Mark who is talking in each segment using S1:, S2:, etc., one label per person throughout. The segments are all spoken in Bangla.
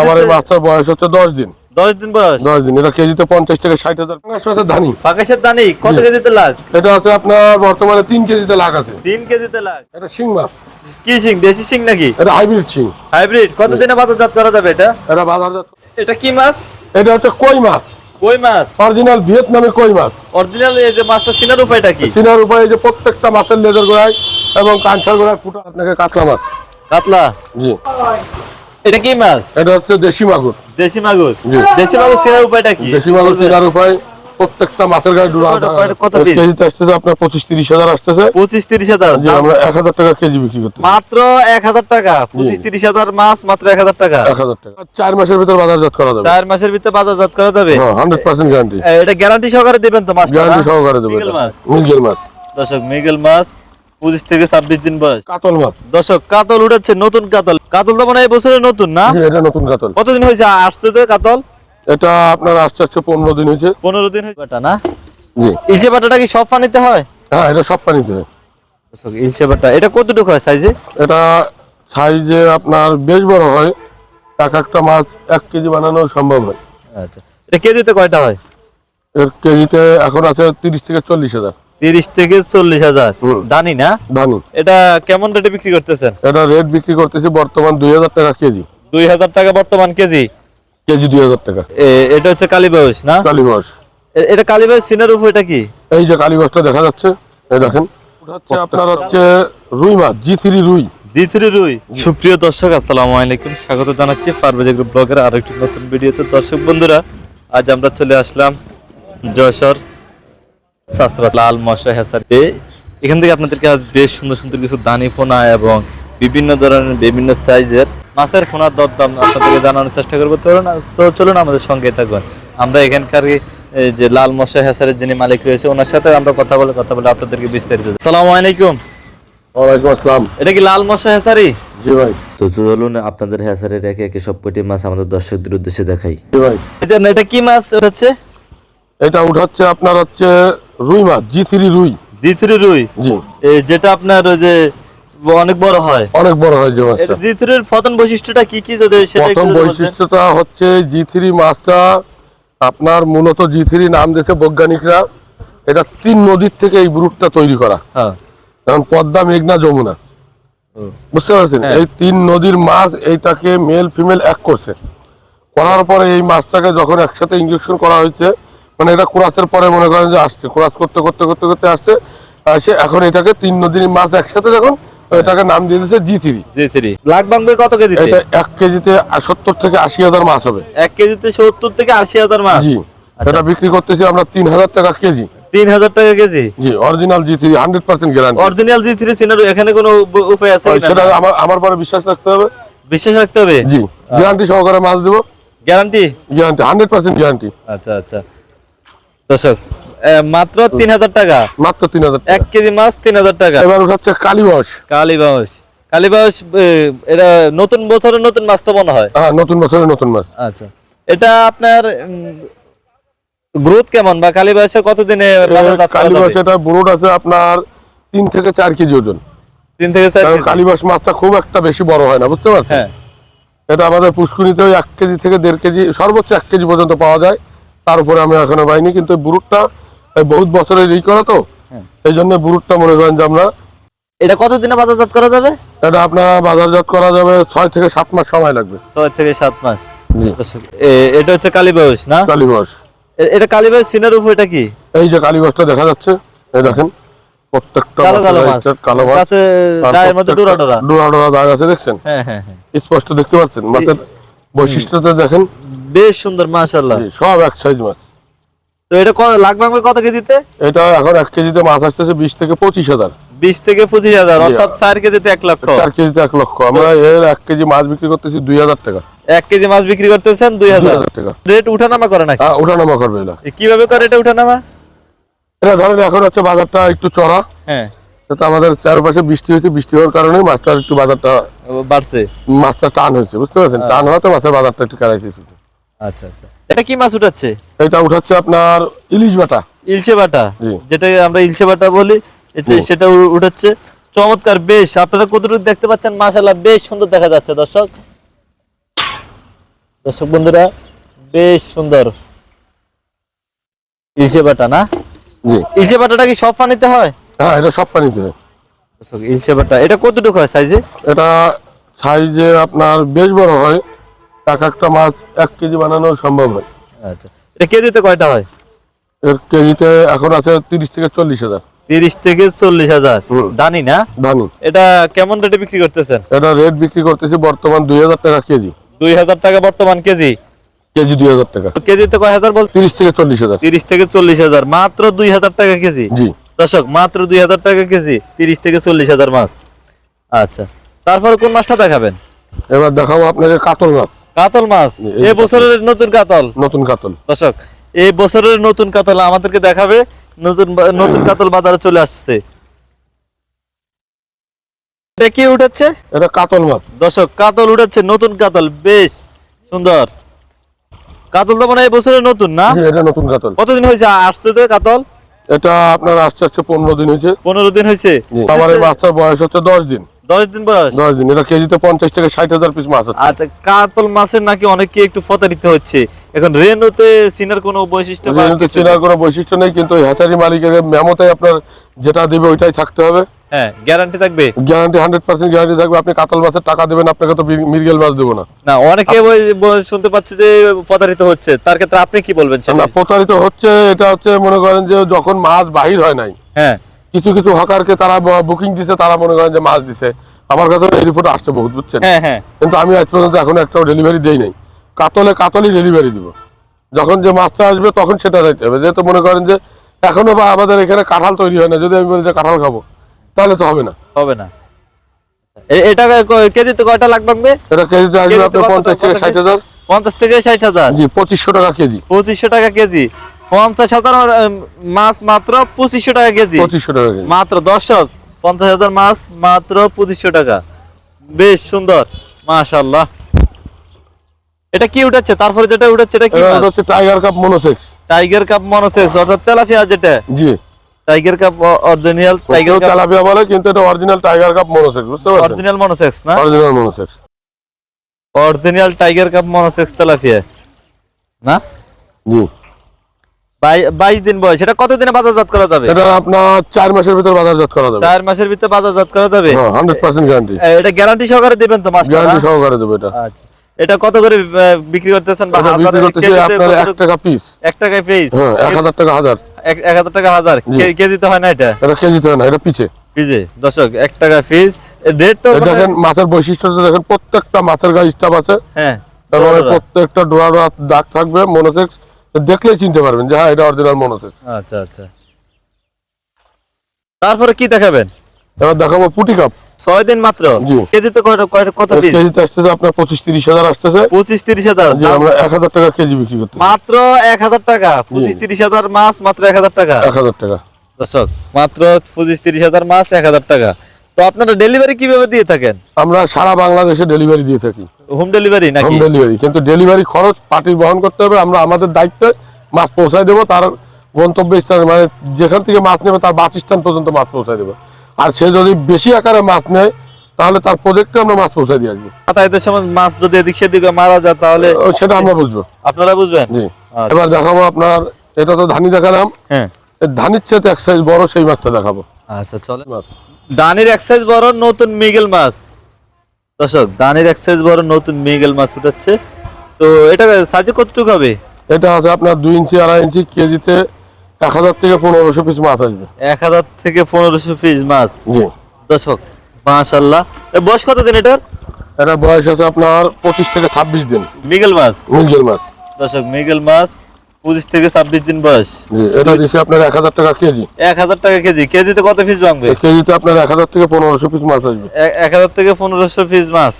S1: আমার এই মাছটার বয়স হচ্ছে দশ দিন।
S2: দশ দিন বয়স?
S1: দশ দিন এটা কেজিতে পঞ্চাশ থেকে ষাট হাজার। ধানি
S2: পাকাশের কত কেজিতে লাখ?
S1: এটা হচ্ছে আপনার বর্তমানে তিন কেজিতে আছে।
S2: তিন কেজিতে লাখ?
S1: এটা শিং মাছ।
S2: কি দেশি সিং নাকি?
S1: এটা হাইব্রিড শিং।
S2: হাইব্রিড? কতদিনে বাজারজাত করা যাবে এটা?
S1: এটা বাজারজাত
S2: এটা কি মাছ?
S1: এটা হচ্ছে কই মাছ।
S2: কই মাছ?
S1: অরিজিনাল কই মাছ।
S2: অরিজিনাল এই যে মাছটা চিনার উপায়টা কি?
S1: চিনার উপায়ে যে প্রত্যেকটা মাছের লেজার গোড়ায় এবং কাঁচার গোড়ায় ফুটা আপনাকে কাতলা মাছ।
S2: কাতলা?
S1: জি।
S2: এটা কি মাছ?
S1: এটা হচ্ছে দেশি মাগুর।
S2: দেশি মাগুর। দেশি মাগুর চিনার উপায়টা কি?
S1: দেশি মাগুর চিনার উপায় প্রত্যেকটা মাছের গায়ে ডুরা
S2: কত-?
S1: কেজিতে আসতেছে আপনার পঁচিশ তিরিশ হাজার আসতেছে।
S2: পঁচিশ তিরিশ হাজার
S1: আমরা এক হাজার টাকা কেজি বিক্রি করতে
S2: মাত্র এক হাজার টাকা। পঁচিশ তিরিশ হাজার মাছ মাত্র এক হাজার টাকা।
S1: এক হাজার টাকা। চার মাসের ভিতর বাজারজাত করা যাবে।
S2: চার মাসের ভিতরে বাজারজাত করা যাবে?
S1: হান্ড্রেড পার্সেন্ট গ্যারান্টি
S2: এটা গ্যারান্টি সহকারে দিবেন তো মাছ
S1: গ্যারান্টি সহকারে দেবে
S2: মিগেল মাছ। দর্শক মিগেল মাছ পঁচিশ থেকে ছাব্বিশ দিন বয়স।
S1: কাতল মাছ।
S2: দর্শক কাতল উঠেছে নতুন কাতল। কাতল তো মানে এই বছরে নতুন না?
S1: এটা নতুন কাতল।
S2: কতদিন হয়েছে আসছে যে কাতল?
S1: এটা আপনার আস্তে আস্তে পনেরো দিন হয়েছে।
S2: পনেরো দিন হয়েছে। বাটা না?
S1: জি।
S2: ইলশে বাটাটা কি সব পানিতে হয়?
S1: হ্যাঁ এটা সব পানিতে হয়।
S2: দর্শক ইলশে বাটা এটা কতটুকু হয় সাইজে?
S1: এটা সাইজে আপনার বেশ বড় হয়। এক একটা মাছ এক কেজি বানানো সম্ভব হয়।
S2: আচ্ছা এটা কেজিতে কয়টা হয়?
S1: এর কেজিতে এখন আছে তিরিশ থেকে চল্লিশ হাজার।
S2: তিরিশ থেকে চল্লিশ হাজার। দানি না?
S1: ধানি
S2: এটা কেমন রেটে বিক্রি করতেছেন?
S1: এটা রেট বিক্রি করতেছি বর্তমান দুই হাজার টাকা কেজি।
S2: দুই হাজার টাকা বর্তমান কেজি?
S1: কেজি দুই হাজার টাকা।
S2: এ- এটা হচ্ছে কালীবাউস না?
S1: কালীবাস
S2: এটা কালীবাউস সিনার উপর এটা কি?
S1: এই যে কালীবাসটা দেখা যাচ্ছে এই দেখেন। হচ্ছে আপনার হচ্ছে রুই মাছ জি থ্রি রুই।
S2: জি থ্রি রুই। সুপ্রিয় দর্শক আসসালামু আলাইকুম। স্বাগত জানাচ্ছি পারভেজ এগ্রো ব্লগের আরও একটি নতুন ভিডিওতে। দর্শক বন্ধুরা আজ আমরা চলে আসলাম যশোর সাসরা লাল মশা এখান থেকে আপনাদেরকে আজ বেশ সুন্দর সুন্দর কিছু দানি ফোনা এবং বিভিন্ন ধরনের বিভিন্ন সাইজের মাছের ফোনার দরদাম আপনাদেরকে জানানোর চেষ্টা করব। তো তো চলুন আমাদের সঙ্গে থাকুন। আমরা এখানকার যে লাল মশা হেসারের যিনি মালিক রয়েছে ওনার সাথে আমরা কথা বলে কথা বলে আপনাদেরকে বিস্তারিত আসসালামু আলাইকুম।
S1: ওয়ালাইকুম আসসালাম।
S2: এটা কি লাল মশা হেসারি?
S1: জি ভাই।
S3: তো চলুন আপনাদের হ্যাসারের একে একে সব মাছ আমাদের দর্শকদের উদ্দেশ্যে দেখাই।
S1: জি ভাই।
S2: এটা এটা কি মাছ হচ্ছে?
S1: এটা উঠাচ্ছে আপনার হচ্ছে রুই মাছ জি থ্রি রুই।
S2: জি থ্রি রুই?
S1: জি।
S2: যেটা আপনার ওই যে অনেক বড় হয়।
S1: অনেক বড় হয় যে মাছটা।
S2: জি থ্রির প্রধান বৈশিষ্ট্যটা কি কি যদি সেটা
S1: প্রথম বৈশিষ্ট্যটা হচ্ছে জি থ্রি মাছটা আপনার মূলত জি থ্রি নাম দিয়েছে বৈজ্ঞানিকরা। এটা তিন নদীর থেকে এই ব্রুটটা তৈরি করা।
S2: হ্যাঁ।
S1: যেমন পদ্মা মেঘনা যমুনা। বুঝতে পারছেন?
S2: হ্যাঁ।
S1: এই তিন নদীর মাছ এইটাকে মেল ফিমেল এক করছে। করার পরে এই মাছটাকে যখন একসাথে ইঞ্জেকশন করা হয়েছে মানে এটা কোরাসের পরে মনে করেন যে আসছে। কোরাস করতে করতে করতে করতে আসছে। সে এখন এটাকে তিন নদীর মাছ একসাথে যখন এটাকে নাম দিয়ে দিয়েছে G three.
S2: G three. Lakh ভাঙবে কত কেজিতে?
S1: এটা এক কেজিতে সত্তর থেকে আশি হাজার মাছ হবে।
S2: এক কেজিতে সত্তর থেকে আশি হাজার মাছ?
S1: জি। এটা বিক্রি করতেছি আমরা তিন হাজার টাকা কেজি।
S2: তিন হাজার টাকা কেজি?
S1: জি original G three hundred percent guarantee.
S2: Original G three সিনার এখানে কোনো উপায় আছে
S1: সেটা আমার আমার পরে বিশ্বাস রাখতে হবে।
S2: বিশ্বাস রাখতে হবে?
S1: জি গ্যারান্টি সহকারে মাছ দেবো।
S2: Guarantee?
S1: Guarantee hundred percent guarantee.
S2: আচ্ছা আচ্ছা। দর্শক মাত্র তিন হাজার টাকা।
S1: মাত্র তিন হাজার
S2: এক কেজি মাছ তিন হাজার টাকা।
S1: এবার উঠাচ্ছে কালীবস
S2: কালীবাউস এ, এটা নতুন বছরের নতুন মাছ তো মনে হয়?
S1: হ্যাঁ নতুন বছরের নতুন মাছ।
S2: আচ্ছা। এটা আপনার গ্রোথ কেমন বা কালীবাউসে কতদিনে
S1: কালীবাস এটা বুড়োট আছে আপনার তিন থেকে চার কেজি ওজন।
S2: তিন থেকে চার
S1: কালীবাস মাছটা খুব একটা বেশি বড় হয় না বুঝতে পারছেন?
S2: হ্যাঁ।
S1: এটা আমাদের পুষ্কুনিতে এক কেজি থেকে দেড় কেজি সর্বোচ্চ এক কেজি পর্যন্ত পাওয়া যায়। তার উপরে আমি এখনও পাইনি কিন্তু বুরুটটা বহুত বছরের ই করা তো
S2: হ্যাঁ।
S1: এই জন্য বুরুটটা মনে করেন যে আমরা
S2: এটা কতদিনে বাজারজাত করা যাবে?
S1: এটা আপনার বাজারজাত করা যাবে ছয় থেকে সাত মাস সময় লাগবে।
S2: ছয় থেকে সাত মাস।
S1: জি।
S2: এটা হচ্ছে কালীবাউস না?
S1: কালীবাস
S2: এটা কালীবাউস সিনের উপর এটা কি?
S1: এই যে কালীবাসটা দেখা যাচ্ছে এই দেখেন প্রত্যেকটা
S2: কালো কালো মাছ।
S1: গায়ে কালো মাছ।
S2: কাছে
S1: আর
S2: গায়ের মধ্যে ডোরা ডোরা।
S1: ডোরা ডোরা দাগ আছে দেখছেন?
S2: হ্যাঁ হ্যাঁ হ্যাঁ।
S1: স্পষ্ট দেখতে পাচ্ছেন মাছের বৈশিষ্ট্যটা দেখেন।
S2: বেশ সুন্দর মাশাআল্লাহ।
S1: সব এক সাইজ মাছ।
S2: তো এটা লাখ ভাঙবে কত কেজিতে?
S1: এটা এখন এক কেজিতে মাছ আসতেছে বিশ থেকে পঁচিশ হাজার।
S2: বিশ থেকে পঁচিশ হাজার অর্থাৎ চার কেজিতে এক লক্ষ।
S1: চার কেজিতে এক লক্ষ। আমরা এর এক কেজি মাছ বিক্রি করতেছি দুই হাজার টাকা।
S2: এক কেজি মাছ বিক্রি করতেছেন দুই হাজার।
S1: টাকা।
S2: রেট উঠানামা করে নাকি?
S1: হ্যাঁ ওঠানামা করবে এটা
S2: কীভাবে করে এটা উঠানামা?
S1: এটা ধরেন এখন হচ্ছে বাজারটা একটু চড়া।
S2: হ্যাঁ।
S1: আমাদের চারপাশে বৃষ্টি হয়েছে বৃষ্টি হওয়ার কারণে মাছটা একটু বাজারটা
S2: বাড়ছে।
S1: মাছটা টান হয়েছে বুঝতে পারছেন? টান হওয়াতে মাছের বাজারটা একটু কেড়াইছে
S2: আচ্ছা আচ্ছা। এটা কি মাছ উঠাচ্ছে?
S1: এটা উঠাচ্ছে আপনার ইলিশ বাটা।
S2: ইলশে বাটা? যেটা আমরা ইলশে বাটা বলি সেটা উঠাচ্ছে। চমৎকার বেশ। আপনারা কতটুকু দেখতে পাচ্ছেন? মাশাআল্লাহ বেশ সুন্দর দেখা যাচ্ছে দর্শক। দর্শক বন্ধুরা বেশ সুন্দর। ইলশে বাটা না?
S1: জি।
S2: ইলশে বাটাটা কি সব পানিতে হয়?
S1: হ্যাঁ এটা সব পানিতে হয়।
S2: দর্শক ইলশে বাটা। এটা কতটুকু হয় সাইজে?
S1: এটা সাইজে আপনার বেশ বড় হয়। এক একটা মাছ এক কেজি বানানো সম্ভব হয়।
S2: আচ্ছা। এটা কেজিতে কয়টা হয়?
S1: এর কেজিতে এখন আছে তিরিশ থেকে চল্লিশ হাজার।
S2: তিরিশ থেকে চল্লিশ হাজার। দানি না?
S1: ধানি
S2: এটা কেমন রেটে বিক্রি করতেছেন?
S1: এটা রেট বিক্রি করতেছি বর্তমান দুই হাজার টাকা কেজি।
S2: দুই হাজার টাকা বর্তমান কেজি?
S1: কেজি দুই হাজার টাকা।
S2: কেজিতে কয় হাজার বল
S1: তিরিশ থেকে চল্লিশ হাজার।
S2: তিরিশ থেকে চল্লিশ হাজার। মাত্র দুই হাজার টাকা কেজি?
S1: জি।
S2: দর্শক মাত্র দুই হাজার টাকা কেজি তিরিশ থেকে চল্লিশ হাজার মাছ। আচ্ছা। তারপরে কোন মাছটা দেখাবেন?
S1: এবার দেখাবো আপনাকে কাতল মাছ।
S2: কাতল মাছ?
S1: এই
S2: বছরের নতুন কাতল?
S1: নতুন কাতল।
S2: দর্শক এই বছরের নতুন কাতল আমাদেরকে দেখাবে নতুন নতুন কাতল বাজারে চলে আসছে। এটা কি উঠেছে
S1: এটা কাতল মাছ।
S2: দর্শক কাতল উঠেছে নতুন কাতল বেশ সুন্দর। কাতল তো মানে এই বছরের নতুন না?
S1: এটা নতুন কাতল।
S2: কতদিন হয়েছে? আসছে তো কাতল?
S1: এটা আপনার আস্তে আস্তে পনেরো দিন হয়েছে।
S2: পনেরো দিন হয়েছে।
S1: আমার এই মাছটার বয়স হচ্ছে দশ দিন।
S2: দশ দিন বয়স?
S1: দশ দিন এটা কেজিতে পঞ্চাশ থেকে ষাট হাজার পিস মাছ
S2: আচ্ছা কাতল মাছের নাকি অনেকে একটু প্রতারিত হচ্ছে। এখন রেনুতে সিনার কোনো বৈশিষ্ট্য
S1: রেনুতে চেনার কোনো বৈশিষ্ট্য নেই কিন্তু হ্যাচারি মালিকের মেমোতে আপনার যেটা দিবে ওইটাই থাকতে হবে।
S2: হ্যাঁ গ্যারান্টি থাকবে?
S1: গ্যারান্টি হান্ড্রেড পার্সেন্ট গ্যারান্টি থাকবে। আপনি কাতল মাছের টাকা দেবেন আপনাকে তো মির- মিরগেল মাছ দেবো না।
S2: না অনেকে শুনতে পাচ্ছি যে প্রতারিত হচ্ছে। তার ক্ষেত্রে আপনি কি বলবেন?
S1: না প্রতারিত হচ্ছে এটা হচ্ছে মনে করেন যে যখন মাছ বাহির হয় নাই
S2: হ্যাঁ।
S1: কিছু কিছু হকারকে তারা বুকিং দিছে তারা মনে করেন যে মাছ দিছে। আমার কাছে এই রিপোর্ট আসছে বহুত বুঝছেন?
S2: হ্যাঁ হ্যাঁ।
S1: কিন্তু আমি আজ পর্যন্ত এখন একটাও ডেলিভারি দেই নাই। কাতলে কাতলই ডেলিভারি দিব। যখন যে মাছটা আসবে তখন সেটা যাইতে হবে। যেহেতু মনে করেন যে এখনও বা আমাদের এখানে কাঁঠাল তৈরি হয় না যদি আমি বলি যে কাঁঠাল খাব তাহলে তো হবে না।
S2: হবে না। এটা কেজিতে কয়টা লাগবে
S1: এটা কেজিতে আসবে আপনার পঞ্চাশ থেকে ষাট হাজার।
S2: পঞ্চাশ থেকে ষাট হাজার?
S1: জি পঁচিশশো টাকা কেজি।
S2: পঁচিশশো টাকা কেজি? পঞ্চাশ হাজার মাছ মাত্র পঁচিশশো টাকা কেজি।
S1: পঁচিশশো টাকা
S2: মাত্র দর্শক পঞ্চাশ হাজার মাছ মাত্র পঁচিশশো টাকা। বেশ সুন্দর মাশাল্লাহ এটা কি উঠেছে তারপরে যেটা উঠেছে এটা কি
S1: হচ্ছে tiger cup monosex
S2: tiger cup monosex অর্থাৎ তেলাপিয়া যেটা।
S1: জি।
S2: Tiger cup original tiger cup
S1: tilapia বলে কিন্তু এটা অরিজিনাল টাইগার কাপ মনোসেক্স বুঝতে পারছেন?
S2: অরিজিনাল মনোসেক্স না?
S1: Original monosex
S2: original tiger cup monosex tilapia. না?
S1: জি।
S2: বাইশ দিন বয়স। এটা কতদিনে বাজারজাত করা যাবে?
S1: এটা আপনার চার মাসের ভিতর বাজারজাত করা যাবে।
S2: চার মাসের ভিতরে বাজারজাত করা যাবে?
S1: হ্যাঁ হান্ড্রেড পার্সেন্ট গ্যারান্টি
S2: এটা গ্যারান্টি সহকারে দিবেন তো
S1: গ্যারান্টি সহকারে দেবো এটা।
S2: আচ্ছা। এটা কত করে বিক্রি করতেছেন বা
S1: বিক্রি আপনার এক
S2: কত-
S1: টাকা পিস
S2: এক টাকায় পিস
S1: হ্যাঁ এক হাজার টাকা হাজার।
S2: এক এক হাজার টাকা হাজার।
S1: জি।
S2: কে- কেজিতে হয় না এটা?
S1: এটা কেজিতে হয় না এটা পিছে
S2: দর্শক এক টাকা পিস রেট তো মানে-
S1: দেখেন মাছের বৈশিষ্ট্যটা দেখেন প্রত্যেকটা মাছের গায়ে স্টাফ আছে।
S2: হ্যাঁ।
S1: তারপরে প্রত্যেকটা ডোরা ডোরা দাগ থাকবে দেখলেই চিনতে পারবেন যে হ্যাঁ এটা অরিজিনাল মনোসেক্স
S2: আচ্ছা আচ্ছা। তারপরে কি দেখাবেন?
S1: এবার দেখাবো পুটি কাপ।
S2: ছয় দিন মাত্র। কেজিতে কত পিস
S1: কেজিতে আসতেছে আপনার পঁচিশ তিরিশ হাজার আসতেছে।
S2: পঁচিশ তিরিশ হাজার।
S1: আমরা এক হাজার টাকা কেজি বিক্রি করতে
S2: মাত্র এক হাজার টাকা। পঁচিশ তিরিশ হাজার মাছ মাত্র এক হাজার টাকা।
S1: এক হাজার টাকা।
S2: দর্শক মাত্র পঁচিশ তিরিশ হাজার মাছ এক হাজার টাকা। তো আপনারা ডেলিভারি কীভাবে দিয়ে থাকেন?
S1: আমরা সারা বাংলাদেশে ডেলিভারি দিয়ে থাকি।
S2: হোম ডেলিভারি
S1: হোম ডেলিভারি কিন্তু ডেলিভারি খরচ পার্টির বহন করতে হবে। আমরা আমাদের দায়িত্বে মাছ পৌঁছায় দেবো তার গন্তব্য স্থান মানে যেখান থেকে মাছ নেবে তার বাসস্থান পর্যন্ত মাছ পৌঁছায় দেবো। আর সে যদি বেশি আকারে মাছ নেয় তাহলে তার প্রজেক্টে আমরা মাছ পৌঁছায় দিয়ে আসব।
S2: সময় মাছ যদি এদিক সেদিক মারা যায় তাহলে
S1: সেটা আমরা বুঝব।
S2: আপনারা বুঝবেন?
S1: জি।
S2: আচ্ছা।
S1: এবার দেখাবো আপনার এটা তো ধানি দেখালাম।
S2: হ্যাঁ।
S1: ধানির চেয়ে এক সাইজ বড় সেই মাছটা দেখাবো।
S2: আচ্ছা চলে
S1: মাছ।
S2: দানির এক্সাইজ বড় নতুন মিগেল মাছ। দর্শক দানির এক্সাইজ বড় নতুন মিগেল মাছ উঠাচ্ছে। তো এটা সাইজে কতটুকু হবে?
S1: এটা আছে আপনার দুই ইঞ্চি আড়াই ইঞ্চি কেজিতে এক হাজার থেকে পনেরোশো পিস মাছ আসবে।
S2: এক হাজার থেকে পনেরোশো পিস মাছ। দর্শক মাশাল্লাহ এ বয়স কত দিন এটার
S1: এটা বয়স আছে আপনার পঁচিশ থেকে ছাব্বিশ দিন।
S2: মিগেল মাছ।
S1: মির্গেল মাছ।
S2: দর্শক মিগেল মাছ পঁচিশ থেকে ছাব্বিশ দিন বয়স।
S1: এটা দিচ্ছে আপনার এক হাজার টাকা কেজি।
S2: এক হাজার টাকা কেজি। কেজিতে কত পিস ভাঙবে?
S1: কেজিতে আপনার এক হাজার থেকে পনেরোশো পিস মাছ আসবে।
S2: এক- হাজার থেকে পনেরোশো পিস মাছ।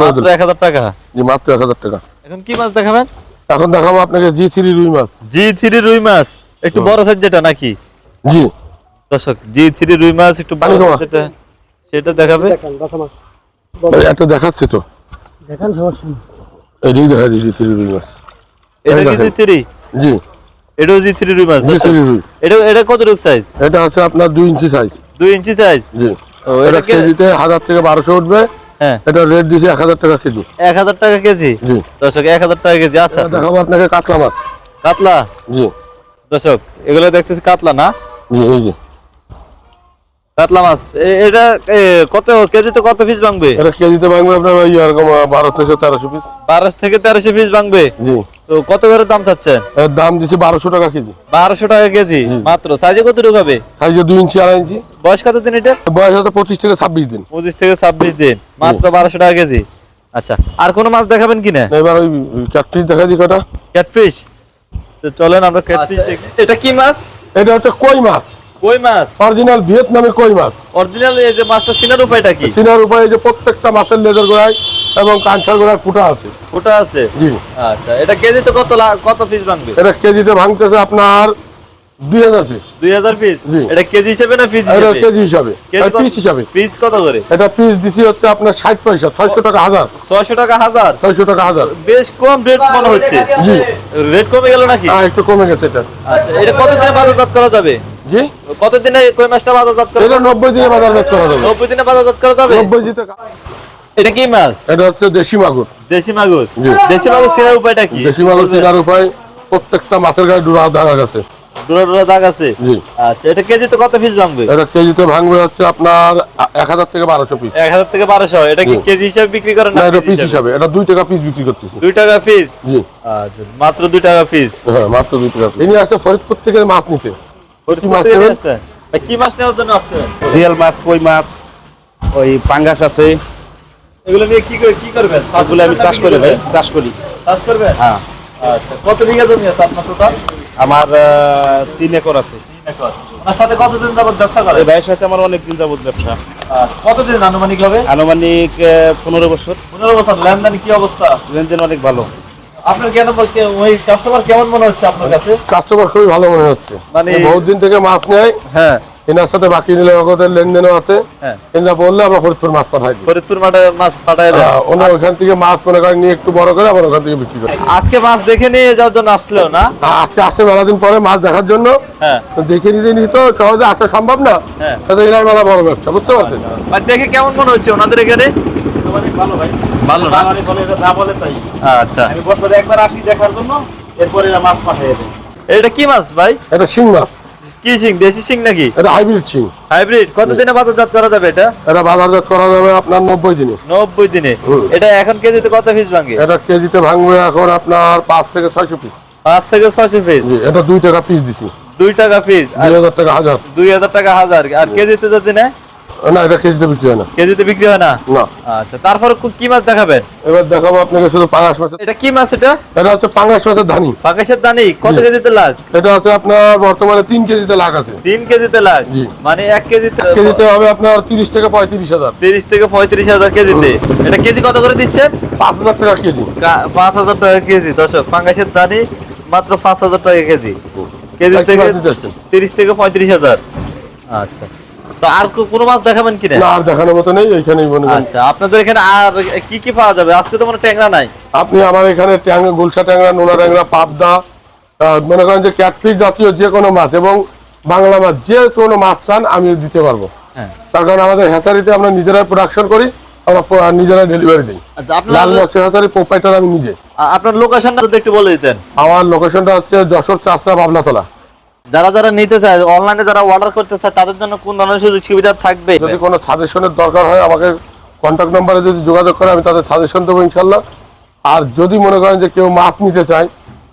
S2: মাত্র এক হাজার টাকা?
S1: জি মাত্র এক হাজার টাকা।
S2: এখন কি মাছ দেখাবেন?
S1: এখন দেখাবো আপনাকে জি থ্রি রুই মাছ।
S2: জি থ্রি রুই মাছ। একটু বড় সাইজ যেটা নাকি?
S1: জি।
S2: দর্শক জি থ্রি রুই মাছ একটু বড় যেটা সেটা দেখাবে?
S1: একটা দেখাচ্ছি তো।
S4: দেখান সমস্যা নেই।
S1: এদিকে দেখা জি থ্রি রুই মাছ।
S2: এটা কি জি থ্রি
S1: জি।
S2: এটাও জি থ্রি রুই মাছ এটা এটা কতটুকু সাইজ
S1: এটা আছে আপনার দুই ইঞ্চি সাইজ
S2: দুই ইঞ্চি সাইজ
S1: জি। এটা
S2: এটা
S1: কেজিতে হাজার থেকে বারোশো উঠবে।
S2: হ্যাঁ।
S1: এটা রেট এক হাজার টাকা কেজি।
S2: এক হাজার টাকা কেজি?
S1: জি।
S2: দর্শক এক হাজার টাকা কেজি আচ্ছা।
S1: দেখাবো আপনাকে কাতলা মাছ।
S2: কাতলা?
S1: জি।
S2: দর্শক এগুলো দেখতেছি কাতলা না?
S1: জি
S2: কাতলা মাছ। এটা কত কেজিতে কত পিস ভাঙবে?
S1: এটা কেজিতে ভাঙবে আপনার ওই এরকম বারো থেকে তেরোশো পিস
S2: বারো থেকে তেরোশো পিস ভাঙবে?
S1: জি।
S2: তো কত করে দাম চাচ্ছেন?
S1: দাম দিছি বারোশো টাকা কেজি।
S2: বারোশো টাকা কেজি? মাত্র। সাইজে কত ঢুকাবে
S1: সাইজে দুই ইঞ্চি আড়াই ইঞ্চি।
S2: বয়স কত দিন এটা?
S1: বয়স হতো পঁচিশ থেকে ছাব্বিশ দিন।
S2: পঁচিশ থেকে ছাব্বিশ দিন। মাত্র বারোশো টাকা কেজি। আচ্ছা আর কোনো মাছ দেখাবেন কিনা?
S1: এবার ওই ক্যাটফিস দেখা দিই কটা।
S2: ক্যাটফিশ তো চলেন আমরা ক্যাটফিশ দেখি। এটা কি মাছ?
S1: এটা হচ্ছে কই মাছ।
S2: কই মাছ?
S1: অরিজিনাল ভিয়েতনামে কই মাছ?
S2: অরিজিনাল এই যে মাছটা চিনার উপায়টা কি?
S1: চিনার উপায়ে যে প্রত্যেকটা মাছের লেজার গোড়ায় এবং কাঁচার গোড়ায় ফুটা আছে।
S2: ওটা আছে?
S1: জি।
S2: আচ্ছা এটা কেজিতে কত কত পিস ভাঙবে?
S1: এটা কেজিতে ভাঙতেছে আপনার দুই হাজার পিস
S2: দুই হাজার পিস
S1: জি।
S2: এটা কেজি হিসেবে না পিস
S1: কেজি হিসাবে। পিস হিসাবে।
S2: পিস কত করে?
S1: এটা পিস দিছি হচ্ছে আপনার ষাট পয়সা ছয়শো টাকা হাজার।
S2: ছয়শো টাকা হাজার?
S1: ছয়শো টাকা হাজার।
S2: বেশ কম রেট মনে হচ্ছে।
S1: জি।
S2: রেট কমে গেল নাকি?
S1: হ্যাঁ একটু কমে গেছে এটা।
S2: আচ্ছা এটা কতদিনে বাজারজাত করা যাবে?
S1: জি?
S2: কতদিনে কই মাছটা বাজারজাত করা
S1: এটা নব্বই দিনে বাজার বেচ করা যাবে।
S2: নব্বই দিনে বাজারজাত করা যাবে?
S1: নব্বই দিতে
S2: এটা কি মাছ?
S1: এটা হচ্ছে দেশি মাগুর।
S2: দেশি মাগুর?
S1: জি।
S2: দেশি মাগুর উপায়টা কি?
S1: দেশি মাগুর উপায় প্রত্যেকটা মাছের গায়ে ডুরা দেখা গেছে
S2: ডোরা ডোরা দাগ আছে?
S1: জি।
S2: আচ্ছা এটা কেজিতে কত পিস ভাঙবে?
S1: এটা কেজিতে ভাঙবে হচ্ছে আপনার এক হাজার থেকে বারোশো পিস
S2: এক হাজার থেকে বারোশো এটা কি কেজি হিসাবে বিক্রি করেন
S1: না এটা পিস হিসাবে? এটা দুই টাকা পিস বিক্রি করতেছি।
S2: দুই টাকা পিস
S1: জি।
S2: আচ্ছা মাত্র দুই টাকা পিস
S1: হ্যাঁ মাত্র দুই টাকা ইনি আসছে ফরিদপুর থেকে মাছ নিতে? কি মাছ নেবেন?
S2: কি মাছ নেওয়ার জন্য আসছেন
S4: জিয়াল মাছ কই মাছ ওই পাঙ্গাস আছে।
S2: এগুলো নিয়ে কি করে- কি করবেন?
S4: ওগুলো আমি চাষ করি ভাই চাষ করি।
S2: চাষ করবেন?
S4: হ্যাঁ।
S2: আচ্ছা কত বিঘা জমি আছে আপনার টোটাল?
S4: আমার তিন একর আছে।
S2: সাথে কতদিন যাবত ব্যবসা
S4: ভাইয়ের সাথে আমার অনেক দিন যাবত ব্যবসা।
S2: কতদিন আনুমানিক হবে
S4: আনুমানিক পনেরো বছর।
S2: পনেরো বছর। লেনদেন কি অবস্থা?
S4: লেনদেন অনেক ভালো।
S2: আপনার ওই কাস্টমার কেমন মনে হচ্ছে আপনার কাছে?
S1: কাস্টমার খুবই ভালো মনে হচ্ছে।
S2: মানে-
S1: বহুত দিন থেকে মাছ নেয়।
S2: হ্যাঁ।
S1: এনার সাথে বাকি নিলে লেনদেনও আছে।
S2: হ্যাঁ।
S1: এনা বললে আমরা ফরিদপুর মাছ পাঠাই
S2: ফরিদপুর মাঠে মাছ দেন
S1: হ্যাঁ, ওনার ওখান থেকে মাছ মনে করেন নিয়ে একটু বড় করে আবার ওখান থেকে বিক্রি করে।
S2: আজকে মাছ দেখে নিয়ে যাওয়ার জন্য আসলেও না?
S1: আজকে আসছে মেলা দিন পরে মাছ দেখার জন্য।
S2: হ্যাঁ।
S1: তো দেখে নিতে নিয়ে তো সহজে আসা সম্ভব না।
S2: হ্যাঁ।
S1: তাতে এনার মেলা বড় ব্যবসা বুঝতে পারছেন?
S2: দেখে কেমন মনে হচ্ছে ওনাদের এখানে?
S4: ভালো ভাই
S2: ভালো না?
S4: আমার বলে না বলে তাই।
S2: আচ্ছা।
S4: আমি বছরে একবার আসি দেখার জন্য এরপরে মাছ পাঠিয়ে দেয়।
S2: এটা কি মাছ ভাই?
S1: এটা শিং মাছ।
S2: কি সিং দেশি সিং নাকি?
S1: এটা হাইব্রিড শিং।
S2: হাইব্রিড? কতদিনে বাজারজাত করা যাবে এটা?
S1: এটা বাজারজাত করা যাবে আপনার নব্বই দিনে।
S2: দিনে। এটা এখন কেজিতে কত পিস ভাঙে?
S1: এটা কেজিতে ভাঙবে এখন আপনার পাঁচ থেকে ছয়শো পিস
S2: পাঁচ থেকে ছয়শো পিস
S1: এটা দুই টাকা পিস দিছি।
S2: দুই টাকা পিস আর
S1: দুই হাজার টাকা হাজার।
S2: দুই হাজার টাকা হাজার। আর কেজিতে যদি নেয়
S1: না এটা কেজিতে বিক্রি হয় না।
S2: কেজিতে বিক্রি হয় না?
S1: না।
S2: আচ্ছা তারপরে কি মাছ দেখাবেন?
S1: এবার দেখাবো আপনাকে শুধু পাঙাশ মাছের
S2: এটা কি মাছ এটা?
S1: এটা হচ্ছে পাঙাশ মাছের ধানি
S2: পাকেশের দানি? কত কেজিতে লাগ?
S1: এটা হচ্ছে আপনার বর্তমানে তিন কেজিতে লাখ আছে।
S2: তিন কেজিতে লাগ? মানে এক কেজিতে
S1: কেজিতে হবে আপনার তিরিশ থেকে পঁয়ত্রিশ হাজার।
S2: তিরিশ থেকে পঁয়ত্রিশ হাজার কেজিতে। এটা কেজি কত করে দিচ্ছেন?
S1: পাঁচ হাজার টাকা কেজি।
S2: পাঁচ হাজার টাকা কেজি। দর্শক পাঙ্গাসের দানি মাত্র পাঁচ হাজার টাকা কেজি। কেজি থেকে
S1: মাছ।
S2: তিরিশ থেকে পঁয়ত্রিশ হাজার। আচ্ছা। তো আর কোনো মাছ দেখাবেন কিনা?
S1: না আর দেখানোর মতো নেই এইখানেই মনে
S2: আচ্ছা আপনাদের এখানে আর কি কি পাওয়া যাবে? আজকে তো মনে ট্যাংরা নাই।
S1: আপনি আমার এখানে ট্যাংরা গুলশা ট্যাংরা নোনা ট্যাংরা পাবদা মনে করেন যে ক্যাটফিশ জাতীয় যে কোনো মাছ এবং বাংলা মাছ যে কোনো মাছ চান আমি দিতে পারব।
S2: হ্যাঁ।
S1: তার কারণ আমাদের হ্যাচারিতে আমরা নিজেরাই প্রোডাকশন করি আমরা নিজেরাই ডেলিভারি দিই।
S2: আচ্ছা
S1: লাল মৎস্য হ্যাচারি প্রোপাইটার আমি নিজে।
S2: আপনার লোকেশনটা একটু বলে দিতেন।
S1: আমার লোকেশনটা হচ্ছে যশোর চাষরা পাবনাতলা
S2: যারা যারা নিতে চায় অনলাইনে যারা অর্ডার করতে চায় তাদের জন্য কোন ধরনের সুযোগ সুবিধা থাকবে?
S1: যদি কোনো সাজেশনের দরকার হয় আমাকে কন্ট্যাক্ট নাম্বারে যদি যোগাযোগ করে আমি তাদের সাজেশন দেবো ইনশাল্লাহ। আর যদি মনে করেন যে কেউ মাছ নিতে চায়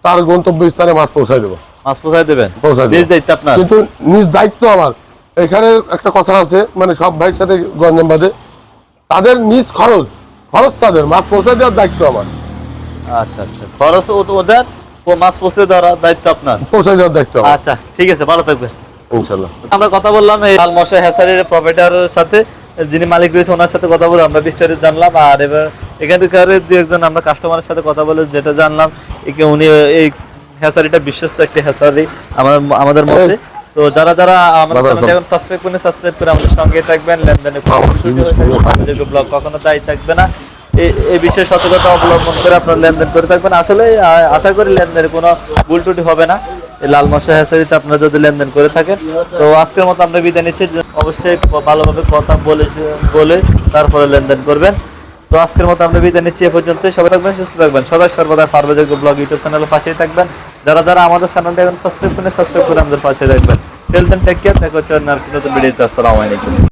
S1: তার গন্তব্য স্থানে মাছ পৌঁছায় দেবো।
S2: মাছ পৌঁছায় দেবেন?
S1: পৌঁছায়
S2: নিজ দায়িত্ব আপনার?
S1: কিন্তু নিজ দায়িত্ব আমার। এখানে একটা কথা আছে মানে সব ভাইয়ের সাথে গঞ্জাম বাদে তাদের নিজ খরচ খরচ তাদের মাছ পৌঁছে দেওয়ার দায়িত্ব আমার।
S2: আচ্ছা আচ্ছা। খরচ ওদের? মাছ পৌঁছে দেওয়ার দায়িত্ব আপনার?
S1: পৌঁছে দেওয়ার দায়িত্ব
S2: আচ্ছা ঠিক আছে ভালো থাকবেন। আমরা কথা বললাম এই লাল মশা হ্যাসারির সাথে যিনি মালিক রয়েছে ওনার সাথে কথা বলে আমরা বিস্তারিত জানলাম। আর এবার এখানকার দু একজন আমরা কাস্টমারের সাথে কথা বলে যেটা জানলাম একে উনি এই হ্যাসারিটা বিশ্বস্ত একটি হ্যাসারি আমাদের আমাদের মধ্যে। তো যারা যারা আমাদের এখন সাবস্ক্রাইব করেন সাবস্ক্রাইব করে আমাদের সঙ্গে থাকবেন। লেনদেনে কোনো ব্লগ কখনো দায়ী থাকবে না। এই- বিষয়ে সতর্কতা অবলম্বন করে আপনারা লেনদেন করে থাকবেন। আসলে আশা করি লেনদেনে কোনো ভুল ত্রুটি হবে না। লাল মশা হ্যাসারিতে আপনারা যদি লেনদেন করে থাকেন, তো আজকের মতো আমরা বিদায় নিচ্ছি। অবশ্যই ভালোভাবে কথা বলে বলে তারপরে লেনদেন করবেন। তো আজকের মতো আমরা বিদায় নিচ্ছি এ পর্যন্ত। সবাই থাকবেন, সুস্থ থাকবেন। সবাই সর্বদা পারবেজগ্য ব্লগ ইউটিউব চ্যানেলের পাশেই থাকবেন। যারা যারা আমাদের চ্যানেলটা এখন সাবস্ক্রাইব করে সাবস্ক্রাইব করে আমাদের পাশে থাকবেন। টেলতেন টেক কেয়ার দেখা নতুন ভিডিওতে। আসসালামু